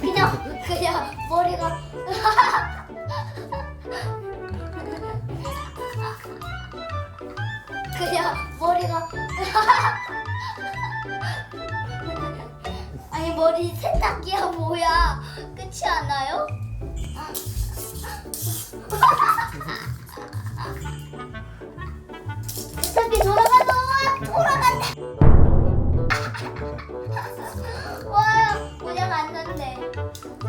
그냥 그냥 머리가. 그냥 머리가. 아니 머리 세탁기야 뭐야? 끝이 안 나요? 안 돼.